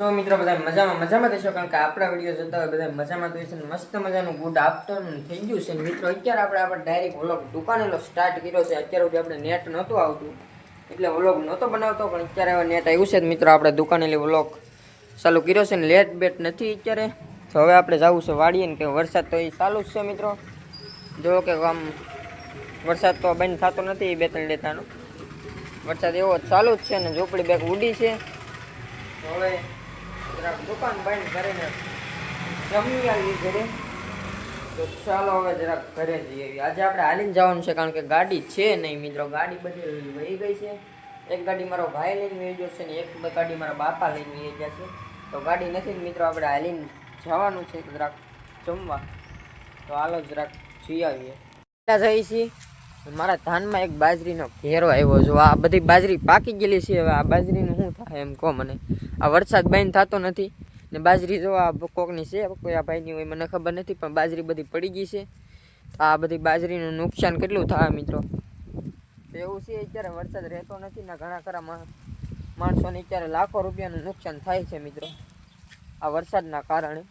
તો મિત્રો બધા મજામાં મજામાં થશો કારણ કે આપણા વીડિયો જોતા હોય બધા મજામાં તો મસ્ત મજાનું ગુડ આફ્ટરનૂન થઈ ગયું છે મિત્રો. અત્યારે આપણે આપણે ડાયરેક્ટ વ્લોગ દુકાનેલો સ્ટાર્ટ કર્યો છે. અત્યારે સુધી આપણે નેટ નહોતું આવતું, એટલે વ્લોગ નહોતો બનાવતો, પણ અત્યારે હવે નેટ આવ્યું છે મિત્રો. આપણે દુકાનેલી વ્લોગ ચાલુ કર્યો છે ને લેટ બેટ નથી અત્યારે. તો હવે આપણે જવું છે વાડીએ ને કે વરસાદ તો એ ચાલુ જ છે મિત્રો. જો કે આમ વરસાદ તો બંધ થતો નથી બે ત્રણ લેતાનો વરસાદ એવો ચાલુ જ છે ને ઝોપડી બેગ ઉડી છે. હવે દુકાન બંધ કરીને જમી આવી ઘરે. તો ચાલો હવે જરાક ઘરે જઈએ. આજે આપણે હાલીને જવાનું છે કારણ કે ગાડી છે નહીં મિત્રો. ગાડી બધી વહી ગઈ છે. એક ગાડી મારો ભાઈ લઈને વહી ગયો છે ને એક ગાડી મારા બાપા લઈને વહી ગયા છે. તો ગાડી નથી મિત્રો, આપણે હાલીને જવાનું છે જરાક જમવા. તો હાલો જરાક જઈ આવીએ. જઈએ છીએ. મારા ધાનમાં એક બાજરીનો ઘેરો આવ્યો જો આ બધી બાજરી પાકી ગયેલી છે હવે આ બાજરીનું શું થાય એમ કહો મને આ વરસાદ બંધ થતો નથી ને બાજરી જો આ કોકની છે કોઈ આ ભાઈની હોય મને ખબર નથી પણ બાજરી બધી પડી ગઈ છે તો આ બધી બાજરીનું નુકસાન કેટલું થાય મિત્રો તો એવું છે અત્યારે વરસાદ રહેતો નથી ને ઘણા ખરા માણસોને અત્યારે લાખો રૂપિયાનું નુકસાન થાય છે મિત્રો આ વરસાદના કારણે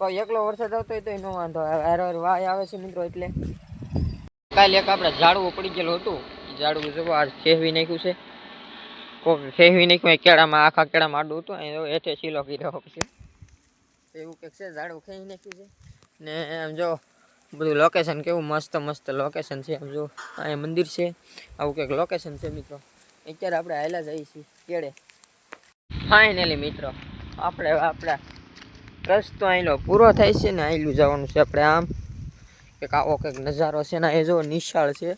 કોઈ એકલો વરસાદ આવતો હોય તોય એનો વાંધો આવે વાય આવે છે મિત્રો એટલે કાલે એક આપણે ઝાડવું પડી ગયેલું હતું. ઝાડવું જો આજ ફેરવી નાખ્યું છે. કોક ફેરવી નાખ્યું કેળામાં, આખા કેળામાં આડું હતું એ હેઠે શીલો કર્યો એવું કંઈક છે, ઝાડવું ખેહી નાખ્યું છે. ને આમ જો, બધું લોકેશન કેવું મસ્ત મસ્ત લોકેશન છે. આમ જો, અહીંયા મંદિર છે. આવું કંઈક લોકેશન છે, મિત્રો. અત્યારે આપણે આયેલા જઈએ છીએ કેળે. ફાઇનલી મિત્રો, આપણે, આપણા રસ્તો અહીંનો પૂરો થાય છે ને આયલું જવાનું છે આપણે આમ. કંઈક આવો કંઈક નજારો છે ને એ જો નિશાળ છે.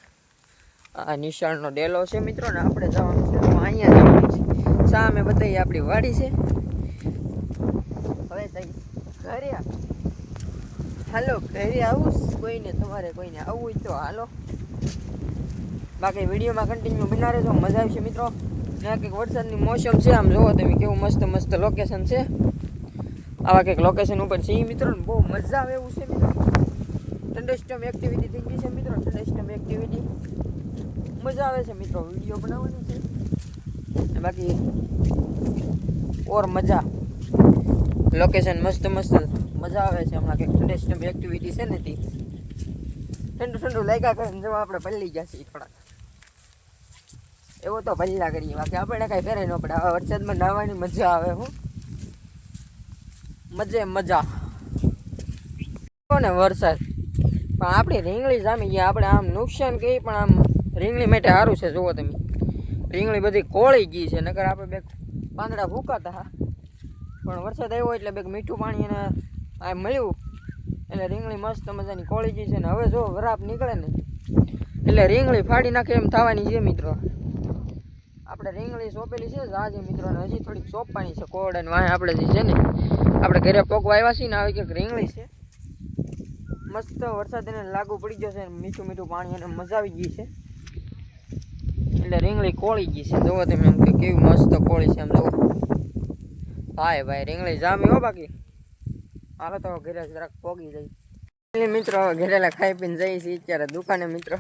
આ નિશાળનો ડેલો છે મિત્રો ને આપણે જવાનું છે અહીંયા જવાનું છે સામે બધા આપણી વાડી છે. હવે જઈ ઘરે હાલો, ઘરે આવું કોઈને તમારે કોઈને આવવું હોય તો હાલો. બાકી વિડીયોમાં કન્ટિન્યુ બના રહેજો. મજા આવશે મિત્રો. ત્યાં કંઈક વરસાદની મોસમ છે. આમ જોવો તમે કેવું મસ્ત મસ્ત લોકેશન છે. આવા કંઈક લોકેશન ઉપર છે મિત્રો બહુ મજા આવે એવું છે મિત્રો. થંડરસ્ટોમ એક્ટિવિટી થઈ ગઈ છે મિત્રો થંડરસ્ટોમ એક્ટિવિટી મજા આવે છે મિત્રો વીડિયો બનાવવાની છે. અને બાકી ઓર મજા. લોકેશન મસ્ત મસ્ત મજા આવે છે હમણાં કંઈક થંડરસ્ટોમ એક્ટિવિટી છે ને તે. ઠંડુ ઠંડુ લાગ્યા કરે જેવા આપણે પલ્લી ગયા છીએ થોડાક. એવો તો પલ્લા કરીએ. બાકી આપણે કાંઈ ફેરે ન પડે. હવે વરસાદમાં નાહવાની મજા આવે હું. મજે મજા. ને વરસાદ? પણ આપણી રીંગણી જામી ગયા આપણે આમ નુકસાન કહી પણ આમ રીંગણી માટે સારું છે, જુઓ તમે. રીંગણી બધી કોળી ગઈ છે, નકર આપણે બે પાંદડા ફૂંકાતા હા. પણ વરસાદ આવ્યો એટલે બે મીઠું પાણી એને આ મળ્યું. એટલે રીંગણી મસ્ત મજાની કોળી ગઈ છે, ને હવે જો વરાપ નીકળે ને, એટલે રીંગણી ફાડી નાખે એમ થવાની છે, મિત્રો. આપણે રીંગણી સોંપેલી છે આજે મિત્રો હજી થોડીક સોંપવાની છે કોડ અને વાંહે આપણે જે છે ને, આપણે ઘરે પોકવા આવ્યા છીએ ને, આવી કંઈક રીંગણી છે. મસ્ત વરસાદ એને લાગુ પડી ગયો છે મીઠું મીઠું પાણી એને મજા આવી ગઈ છે. એટલે રીંગળી કોળી ગઈ છે. જોવો તમે એમ કે કેવી મસ્ત કોળી છે એમ જોવો. ભાઈ ભાઈ રીંગળી જામી હો બાકી? હાલો તો ઘરે જરાક પોગી જઈ મિત્રો ઘરેલા ખાઈ પીને જઈએ છીએ અત્યારે દુકાને મિત્રો.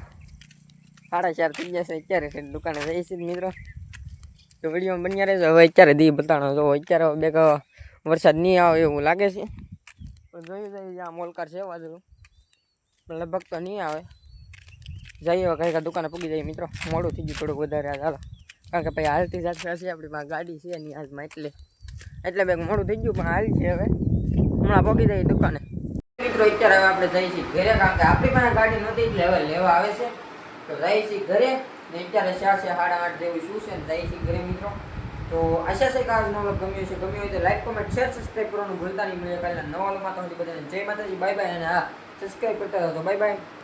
સાડા ચાર થઈ છે અત્યારે દુકાને જઈએ છીએ મિત્રો. તો વીડિયો બન્યા રહેશે હવે અત્યારે દી બતાડો જો અત્યારે બે વરસાદ નહીં આવે એવું લાગે છે. જોયું જઈએ જ્યાં મોલકાર છે બાજુ પણ લગભગ તો નહીં આવે. જઈએ કઈ દુકાને પૂગી જઈએ મિત્રો. મોડું થઈ ગયું થોડુંક વધારે આજ. કારણ કે ભાઈ હાલતી સાથે હશે આપણી પાસે ગાડી છે એની હાલમાં એટલે. એટલે બેગ મોડું થઈ ગયું, પણ હાલ છે હવે. હમણાં પહોંચી જઈએ દુકાને. મિત્રો, અત્યારે હવે આપણે જઈએ છીએ ઘરે, કારણ કે આપણી પાસે ગાડી નહોતી એટલે હવે લેવા આવે છે. તો જઈએ છીએ ઘરે, ને અત્યારે શા છે, સાડા આઠ જેવું શું છે ને જઈએ છીએ ઘરે મિત્રો. તો આશા છે કે આજનો વ્લોગ ગમ્યો છે ગમ્યો હોય તો લાઈક, કોમેન્ટ, શેર, સબસ્ક્રાઈબ કરવાનું ભૂલતા નહીં. મળીએ કાલે નવા વ્લોગમાં. તો બધાને જય માતાજી, બાય બાય, અને હા. સબસ્ક્રાઈબ કરતા રહો તો બાય બાય